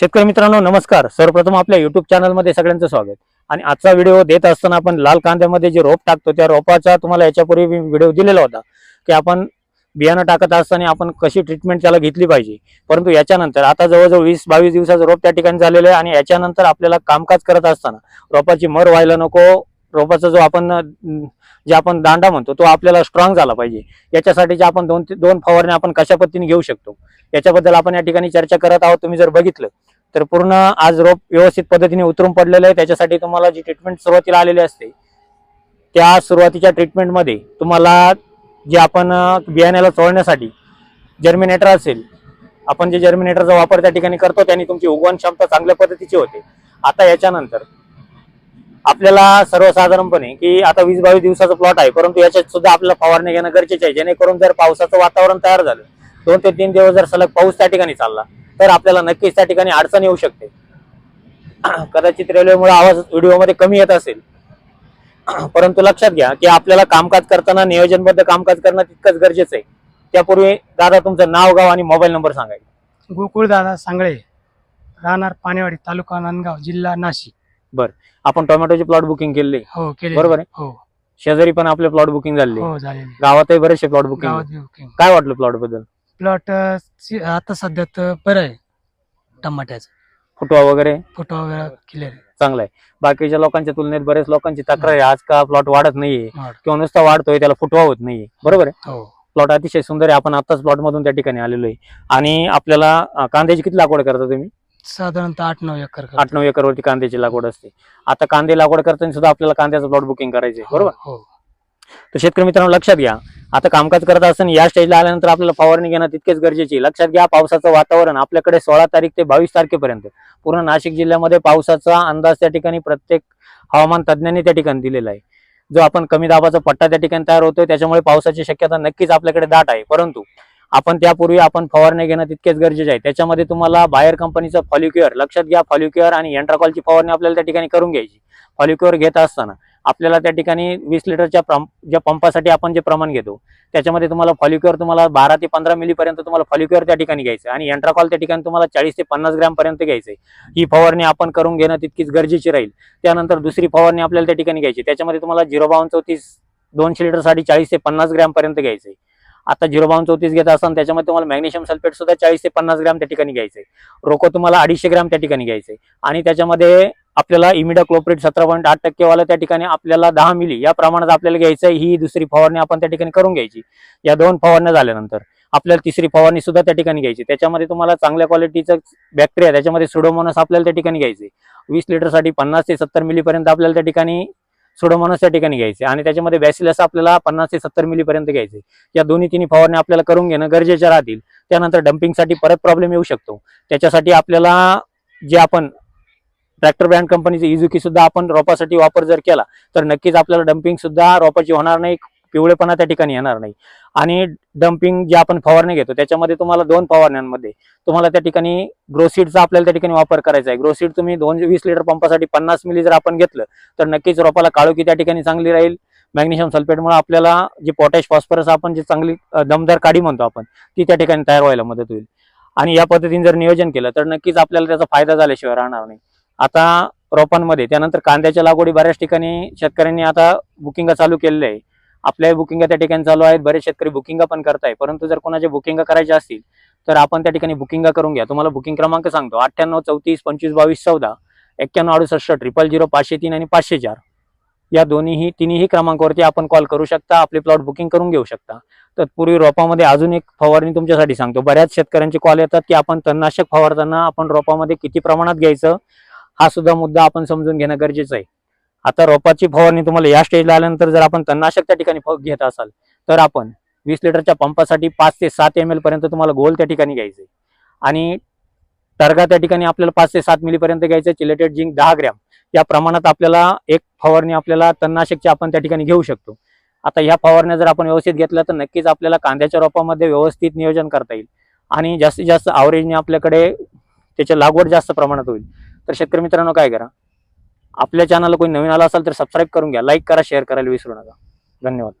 शेतकरी मित्रांनो नमस्कार. सर्वप्रथम आपल्या युट्यूब चॅनलमध्ये सगळ्यांचं स्वागत. आणि आजचा व्हिडिओ देत असताना आपण लाल कांद्यामध्ये जे रोप टाकतो त्या रोपाचा तुम्हाला याच्यापूर्वी व्हिडिओ दिलेला होता की आपण बियाणं टाकत असताना आपण कशी ट्रीटमेंट त्याला घेतली पाहिजे. परंतु याच्यानंतर आता जवळजवळ वीस बावीस दिवसाचं रोप त्या ठिकाणी झालेलं आहे आणि याच्यानंतर आपल्याला कामकाज करत असताना रोपाची मर व्हायला नको रोपाचा जो आपण जे आपण दांडा म्हणतो तो आपल्याला स्ट्रॉंग झाला पाहिजे. याच्यासाठीचे आपण दोन दोन फवारणी आपण कशा पद्धतीने घेऊ शकतो? याच्याबद्दल आपण या ठिकाणी चर्चा करत आहोत. तुम्ही जर बघितलं तर पूर्ण आज रोप व्यवस्थित पद्धतीने उतरून पडलेलं आहे. त्याच्यासाठी तुम्हाला जी ट्रीटमेंट सुरुवातीला आलेली असते त्या सुरुवातीच्या ट्रीटमेंटमध्ये तुम्हाला जे आपण बियाण्याला चोळण्यासाठी जर्मिनेटर असेल आपण जे जर्मिनेटरचा वापर त्या ठिकाणी करतो त्याने तुमची उगवण क्षमता चांगल्या पद्धतीची होते. आता याच्यानंतर आपल्याला सर्वसाधारणपणे की आता वीस बावीस दिवसाचा प्लॉट आहे परंतु याच्यात सुद्धा आपल्याला फवारणी घेणं गरजेचं आहे जेणेकरून जर पावसाचं वातावरण तयार झालं दोन ते तीन दिवस जर सलग पाऊस त्या ठिकाणी चालला तर आपल्याला नक्कीच त्या ठिकाणी अडचण येऊ शकते. कदाचित रेल्वेमुळे आवाज व्हिडिओमध्ये कमी येत असेल. परंतु लक्षात घ्या की आपल्याला कामकाज करताना नियोजनबद्ध कामकाज करणं तितकंच गरजेचं आहे. त्यापूर्वी दादा तुमचं नाव गाव आणि मोबाईल नंबर सांगायचं. गोकुळदादा सांगळे राहणार पाणेवाडी तालुका नांदगाव जिल्हा नाशिक. आपण टोमॅटोचे प्लॉट बुकिंग हो केले बरोबर आहे. हो. शेजारी पण आपले प्लॉट बुकिंग झाले. हो झालेले. गावातही बरेचसे प्लॉट बुकिंग गावात बुकिंग काय वाटलं प्लॉटबद्दल? प्लॉट आता सध्या तर बरं आहे टमाट्याचं. फुटवा वगैरे? फोटो वगैरे क्लिअर चांगला आहे. बाकीच्या लोकांच्या तुलनेत बरेच लोकांची तक्रार आहे. आज का प्लॉट वाढत नाहीये किंवा नुसता वाढतोय त्याला फुटवा होत नाहीये. बरोबर आहे? हो. प्लॉट अतिशय सुंदर आहे. आपण आताच प्लॉट मधून त्या ठिकाणी आलेलो आहे. आणि आपल्याला अं, कांद्याची किती लागवड करता तुम्ही? साधारणतः आठ नऊ एकर करतो. आठ नऊ एकरवरती कांद्याची लागवड असते. आता कांदे लागवड करताना सुद्धा आपल्याला कांद्याचं प्लॉट बुकिंग करायचे बरोबर? हो. तर शेतकरी मित्रांनो लक्षात घ्या. आता कामकाज करत असताना या स्टेजला आल्यानंतर आपल्याला फवारणी घेणं तितकेच गरजेचे आहे. लक्षात घ्या पावसाचं वातावरण आपल्याकडे सोळा तारीख ते बावीस तारखेपर्यंत. पूर्ण नाशिक जिल्ह्यामध्ये पावसाचा अंदाज त्या ठिकाणी प्रत्येक हवामान तज्ज्ञांनी त्या ठिकाणी दिलेला आहे. जो आपण कमी दाबाचा पट्टा त्या ठिकाणी तयार होतोय त्याच्यामुळे पावसाची शक्यता नक्कीच आपल्याकडे दाट आहे. परंतु आपण त्यापूर्वी आपण फवारणी घेणं तितकेच गरजेचे आहे. त्याच्यामध्ये तुम्हाला बाहेर कंपनीचं फॉल्युक्युअर लक्षात घ्या फॉल्युक्युअर आणि एन्ट्राकॉलची फवारणी आपल्याला त्या ठिकाणी करून घ्यायची. फॉल्युक्युअर घेत असताना आपल्याला त्या ठिकाणी वीस लिटरच्या ज्या पंपासाठी आपण जे प्रमाण घेतो त्याच्यामध्ये तुम्हाला फॉल्युक्युअर तुम्हाला बारा ते पंधरा मिलीपर्यंत तुम्हाला फॉल्युक्युअर त्या ठिकाणी घ्यायचं आणि एंट्राकॉल त्या ठिकाणी तुम्हाला चाळीस ते पन्नास ग्रॅमपर्यंत घ्यायचं ही फवारणी आपण करून घेणं तितकीच गरजेची राहील. त्यानंतर दुसरी फवारणी आपल्याला त्या ठिकाणी घ्यायची त्याच्यामध्ये तुम्हाला झिरो बावन चौतीस दोनशे लिटरसाठी चाळीस ते पन्नास ग्रॅम पर्यंत आहे. आता झिरो बावन चौतीस घेत असाल त्याच्यामध्ये तुम्हाला मॅग्नेशियम सल्फेट सुद्धा चाळीस ते पन्नास ग्रॅम त्या ठिकाणी घ्यायचे रोको तुम्हाला अडीचशे ग्रॅम त्या ठिकाणी घ्यायचे आणि त्याच्यामध्ये आपल्याला इमिडा क्लोप्रेट सतरा पॉईंट आठ टक्केवाला त्या ठिकाणी आपल्याला दहा मिली या प्रमाणात आपल्याला घ्यायचं ही दुसरी फवारणी आपण त्या ठिकाणी करून घ्यायची. या दोन फवारण्या झाल्यानंतर आपल्याला तिसरी फवारणी सुद्धा त्या ठिकाणी घ्यायची. त्याच्यामध्ये तुम्हाला चांगल्या क्वालिटीचं बॅक्टेरिया त्याच्यामध्ये सुडोमोनस आपल्याला त्या ठिकाणी घ्यायचे वीस लिटरसाठी पन्नास ते सत्तर मिलीपर्यंत आपल्याला त्या ठिकाणी सोडोमोनस त्या ठिकाणी घ्यायचे. आणि त्याच्यामध्ये बॅसिलस आपल्याला पन्नास ते सत्तर मिलीपर्यंत घ्यायचे. या दोन्ही तिन्ही फवारणी आपल्याला करून घेणं गरजेच्या राहतील. त्यानंतर डम्पिंगसाठी परत प्रॉब्लेम येऊ शकतो. त्याच्यासाठी आपल्याला जे आपण ट्रॅक्टर ब्रँड कंपनीचे इझुकी सुद्धा आपण रोपासाठी वापर जर केला तर नक्कीच आपल्याला डम्पिंग सुद्धा रोपाची होणार नाही. पिवळेपणा त्या ठिकाणी येणार नाही. आणि डम्पिंग जे आपण फवारणी घेतो त्याच्यामध्ये तुम्हाला दोन फवारण्यांमध्ये तुम्हाला त्या ठिकाणी ग्रोसीडचा आपल्याला त्या ठिकाणी वापर करायचा आहे. ग्रोसीड तुम्ही दोन वीस लिटर पंपासाठी पन्नास मिली जर आपण घेतलं तर नक्कीच रोपाला काळोखी त्या ठिकाणी चांगली राहील. मॅग्नेशियम सल्फेटमुळे आपल्याला जे पोटॅश फॉस्फरस आपण जी चांगली दमदार काडी म्हणतो आपण ती त्या ठिकाणी तयार व्हायला मदत होईल. आणि या पद्धतीने जर नियोजन केलं तर नक्कीच आपल्याला त्याचा फायदा झाल्याशिवाय राहणार नाही. आता रोपांमध्ये त्यानंतर कांद्याच्या लागवडी बऱ्याच ठिकाणी शेतकऱ्यांनी आता बुकिंग चालू केलेले आहे. आपल्या बुकिंग त्या ठिकाणी चालू आहेत. बरेच शेतकरी बुकिंग पण करताय परंतु जर कोणाचे बुकिंग करायचे असतील तर आपण त्या ठिकाणी बुकिंग करून घ्या. तुम्हाला बुकिंग क्रमांक सांगतो. अठ्ठ्याण्णव चौतीस पंचवीस बावीस चौदा एक्क्याण्णव अडुसष्ट ट्रिपल झिरो पाचशे तीन आणि पाचशे चार. या दोन्हीही तिन्ही क्रमांकावरती आपण कॉल करू शकता. आपले प्लॉट बुकिंग करून घेऊ शकता. तत्पूर्वी रोपामध्ये अजून एक फवारणी तुमच्यासाठी सांगतो. बऱ्याच शेतकऱ्यांचे कॉल येतात की आपण तणनाशक फवारताना आपण रोपामध्ये किती प्रमाणात घ्यायचं हा सुद्धा मुद्दा आपण समजून घेणं गरजेचं आहे. आता रोपाची फवारणी तुम्हाला या स्टेजला आल्यानंतर जर आपण तणनाशक त्या ठिकाणी घेत असाल तर आपण वीस लिटरच्या पंपासाठी पाच ते सात एम एल पर्यंत तुम्हाला गोल त्या ठिकाणी घ्यायचे. आणि टर्गा त्या ठिकाणी आपल्याला पाच ते सात मिलीपर्यंत घ्यायचं चिलेटेड जिंक दहा ग्रॅम. या प्रमाणात आपल्याला एक फवारणी आपल्याला तणनाशकची आपण त्या ठिकाणी घेऊ शकतो. आता ह्या फवारण्या जर आपण व्यवस्थित घेतल्या तर नक्कीच आपल्याला कांद्याच्या रोपामध्ये व्यवस्थित नियोजन करता येईल. आणि जास्तीत जास्त आवरेजने आपल्याकडे त्याची लागवड जास्त प्रमाणात होईल. तर शेतकरी मित्रांनो काय करा आपल्या चॅनलला कोणी नवीन आला असेल तर सबस्क्राईब करून घ्या. लाईक करा शेअर करायला विसरू नका. धन्यवाद.